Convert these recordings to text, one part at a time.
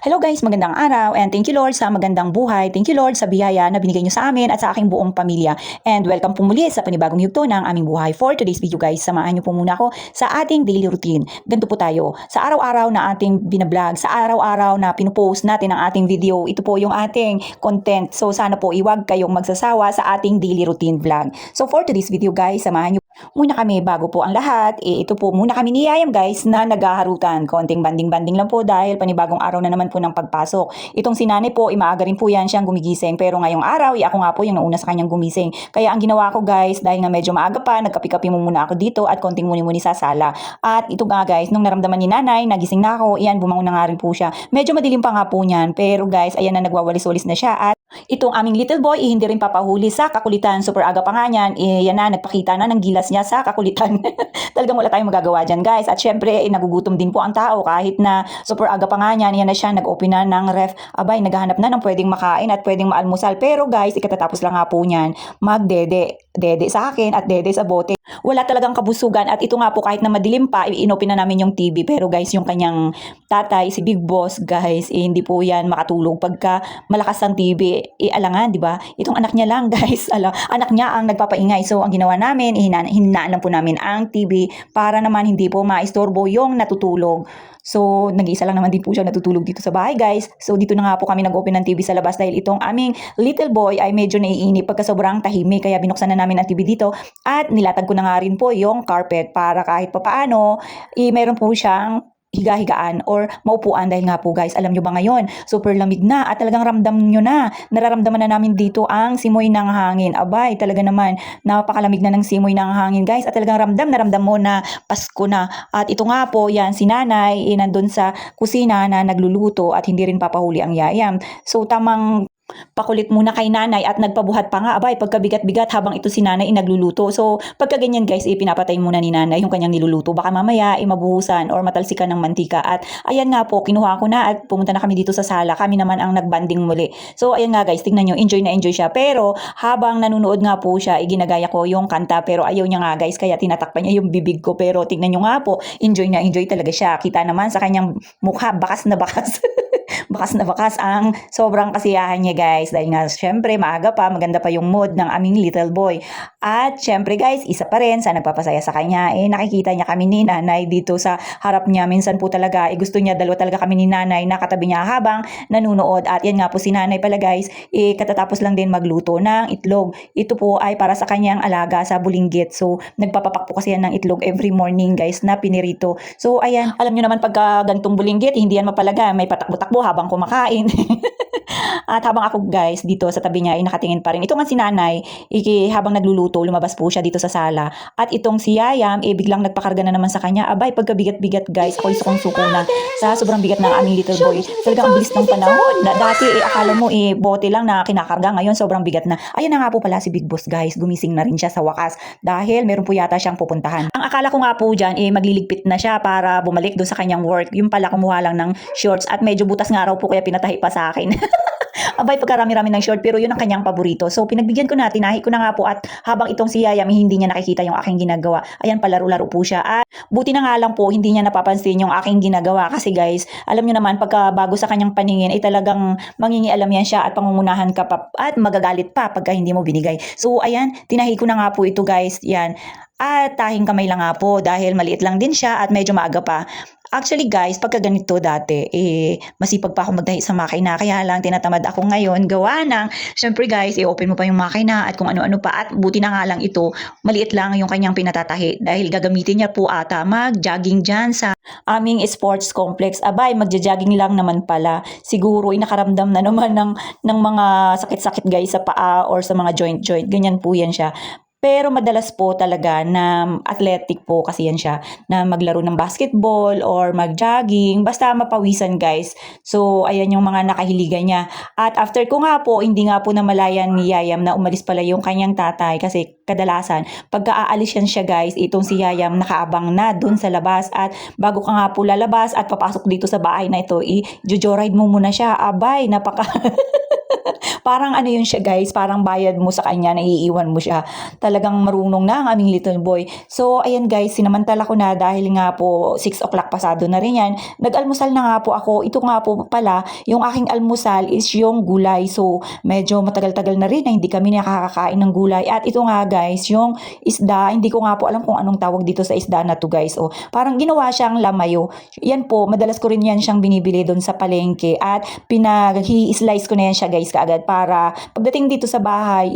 Hello guys, magandang araw and thank you Lord sa magandang buhay. Thank you Lord sa biyaya na binigay niyo sa amin at sa aking buong pamilya. And welcome po muli sa panibagong yugto ng aming buhay. For today's video guys, samahan niyo po muna ako sa ating daily routine. Ganito po tayo. Sa araw-araw na ating binablog, sa araw-araw na pinupost natin ang ating video, ito po yung ating content. So sana po iwag kayong magsasawa sa ating daily routine vlog. So for today's video guys, samahan niyo muna kami bago po ang lahat. Eh, ito po muna kami ni Yayam guys na naghaharutan. Konting banding-banding lang po dahil panibagong araw na naman po ng pagpasok. Itong si nanay po, imaaga rin po yan siyang gumigising. Pero ngayong araw, eh, ako nga po yung nauna sa kanyang gumising. Kaya ang ginawa ko guys, dahil nga medyo maaga pa, nagkapi-kapi mo muna ako dito at konting muni-muni sa sala. At ito nga guys, nung naramdaman ni nanay, nagising na ako, iyan, bumangon na nga rin po siya. Medyo madilim pa nga po niyan. Pero guys, ayan na nagwawalis-walis na siya at Itong aming little boy, eh, hindi rin papahuli sa kakulitan. Super aga pa nga niyan. Eh, yan na, nagpakita na ng gilas niya sa kakulitan. Talagang wala tayong magagawa dyan, guys. At syempre, eh, nagugutom din po ang tao. Kahit na super aga pa nga niyan, yan na siya, nag-open na ng ref. Abay, naghahanap na ng pwedeng makain at pwedeng maalmusal. Pero guys, ikatatapos lang nga po niyan, magdede. Dede sa akin at dede sa bote. Wala talagang kabusugan. At ito nga po, kahit na madilim pa, inopen na namin yung TV. Pero guys, yung kanyang tatay, si Big Boss, guys, eh, hindi po yan makatulog pagka malakas ang TV, eh, alangan, di ba? Itong anak niya lang, guys, ala, anak niya ang nagpapaingay. So, ang ginawa namin, eh, hina- hinaan lang po namin ang TV para naman hindi po maistorbo yung natutulog. So, nag-iisa lang naman din po siya natutulog dito sa bahay, guys. So, dito na nga po kami nag-open ng TV sa labas dahil itong aming little boy ay medyo naiinip pagka sobrang tahimik. Kaya binuksan na namin ang TV dito at nilatag ko na nga rin po yung carpet para kahit papaano, eh, meron po siyang higa-higaan or maupuan dahil nga po guys, alam nyo ba ngayon, super lamig na at talagang ramdam nyo na, nararamdaman na namin dito ang simoy ng hangin. Abay, talaga naman, napakalamig na ng simoy ng hangin guys at talagang ramdam na ramdam mo na Pasko na. At ito nga po, yan, si nanay, eh, nandun sa kusina na nagluluto at hindi rin papahuli ang yayam. So, tamang pakulit muna kay nanay at nagpabuhat pa nga abay pagkabigat-bigat habang ito si nanay ay nagluluto. So pagka ganyan guys, eh, pinapatay muna ni nanay yung kanyang niluluto. Baka mamaya eh, mabuhusan or matalsikan ng mantika. At ayan nga po, kinuha ko na at pumunta na kami dito sa sala. Kami naman ang nagbanding muli. So ayan nga guys, tingnan nyo, enjoy na enjoy siya. Pero habang nanonood nga po siya, iginagaya ko yung kanta. Pero ayaw niya nga guys, kaya tinatakpan niya yung bibig ko. Pero tingnan nyo nga po, enjoy na enjoy talaga siya. Kita naman sa kanyang mukha, bakas na bakas. bakas na bakas ang sobrang kasiyahan niya guys. Dahil nga syempre maaga pa maganda pa yung mood ng aming little boy. At syempre guys isa pa rin sa nagpapasaya sa kanya eh nakikita niya kami ni nanay dito sa harap niya. Minsan po talaga eh gusto niya dalawa talaga kami ni nanay nakatabi niya habang nanunood. At yan nga po si nanay pala guys eh katatapos lang din magluto ng itlog. Ito po ay para sa kanyang alaga sa bulinggit. So nagpapapak po kasi yan ng itlog every morning guys na pinirito. So ayan. Alam niyo naman pagka ganitong bulinggit hindi yan mapalaga. May patakbo-takbo habang kumakain. At habang ako guys dito sa tabi niya ay nakatingin pa rin. Ito nga si nanay, iki, habang nagluluto, lumabas po siya dito sa sala. At itong si Yayam, eh biglang nagpakarga na naman sa kanya. Abay, pagkabigat-bigat guys, ako'y sukong-suko na sa sobrang bigat ng aming little boy. Talagang ang bilis ng panahon. Na, dati eh, akala mo eh, bote lang na kinakarga. Ngayon, sobrang bigat na. Ayan na nga po pala si Big Boss guys. Gumising na rin siya sa wakas. Dahil meron po yata siyang pupuntahan. Akala ko nga po dyan, eh, magliligpit na siya para bumalik doon sa kanyang work. Yung pala kumuha lang ng shorts at medyo butas nga raw po kaya pinatahi pa sa akin. Abay, pagkarami-rami ng short, pero yun ang kanyang paborito. So, pinagbigyan ko na, tinahi ko na nga po at habang itong si Yayam, hindi niya nakikita yung aking ginagawa. Ayan, palaro-laro po siya. At buti na nga lang po, hindi niya napapansin yung aking ginagawa. Kasi guys, alam niyo naman, pagka bago sa kanyang paningin, ay talagang mangingialam yan siya at pangungunahan ka pa at magagalit pa pagka hindi mo binigay. So, ayan, tinahi ko na nga po ito guys. Yan. At tahing kamay lang nga po dahil maliit lang din siya at medyo maaga pa. Actually guys, pagka ganito dati, eh, masipag pa ako magdahi sa makina. Kaya lang tinatamad ako ngayon gawa ng, syempre guys, i-open mo pa yung makina at kung ano-ano pa. At buti na nga lang ito, maliit lang yung kanyang pinatatahi. Dahil gagamitin niya po ata mag-jogging dyan sa aming sports complex. Abay, magja-jogging lang naman pala. Siguro, inakaramdam na naman ng, ng mga sakit-sakit guys sa paa or sa mga joint-joint. Ganyan po yan siya. Pero madalas po talaga na athletic po kasi yan siya na maglaro ng basketball or mag-jogging basta mapawisan guys. So ayan yung mga nakahiligan niya. At after ko nga po hindi nga po namalayan ni Yayam na umalis pala yung kanyang tatay kasi kadalasan pagka aalis yan siya guys itong si Yayam nakaabang na dun sa labas at bago ka nga po lalabas at papasok dito sa bahay na ito i-joyride mo muna siya. Abay napaka Parang ano yun siya guys, parang bayad mo sa kanya, naiiwan mo siya. Talagang marunong na ang aming little boy. So ayan guys, sinamantala ko na dahil nga po 6 o'clock pasado na rin yan. Nag-almusal na nga po ako. Ito nga po pala, yung aking almusal is yung gulay. So medyo matagal-tagal na rin na hindi kami nakakakain ng gulay. At ito nga guys, yung isda, hindi ko nga po alam kung anong tawag dito sa isda na to guys. O, parang ginawa siyang lamayo. Yan po, madalas ko rin yan siyang binibili doon sa palengke. At pinag-slice ko na yan siya guys kaagad para pagdating dito sa bahay,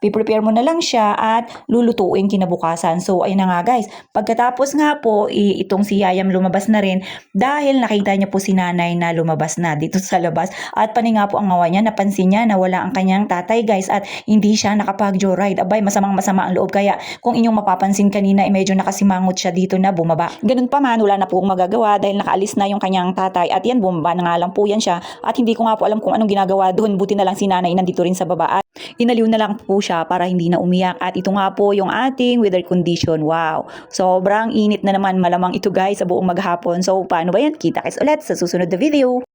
i-prepare mo na lang siya at lulutuin kinabukasan. So, ayun na nga guys. Pagkatapos nga po, itong si Yayam lumabas na rin dahil nakita niya po si nanay na lumabas na dito sa labas. At pani nga po ang ngawa niya, napansin niya na wala ang kanyang tatay guys at hindi siya nakapag-joyride. Abay, masamang masama ang loob. Kaya kung inyong mapapansin kanina, eh, medyo nakasimangot siya dito na bumaba. Ganun pa man, wala na po magagawa dahil nakaalis na yung kanyang tatay at yan, bumaba na nga lang po yan siya. At hindi ko nga po alam kung anong ginagawa doon. Buti na lang si nanay nandito rin sa baba. At inaliw na lang po siya para hindi na umiyak. At ito nga po yung ating weather condition. Wow! Sobrang init na naman malamang ito guys sa buong maghapon. So paano ba yan? Kita kits ulit sa susunod na video.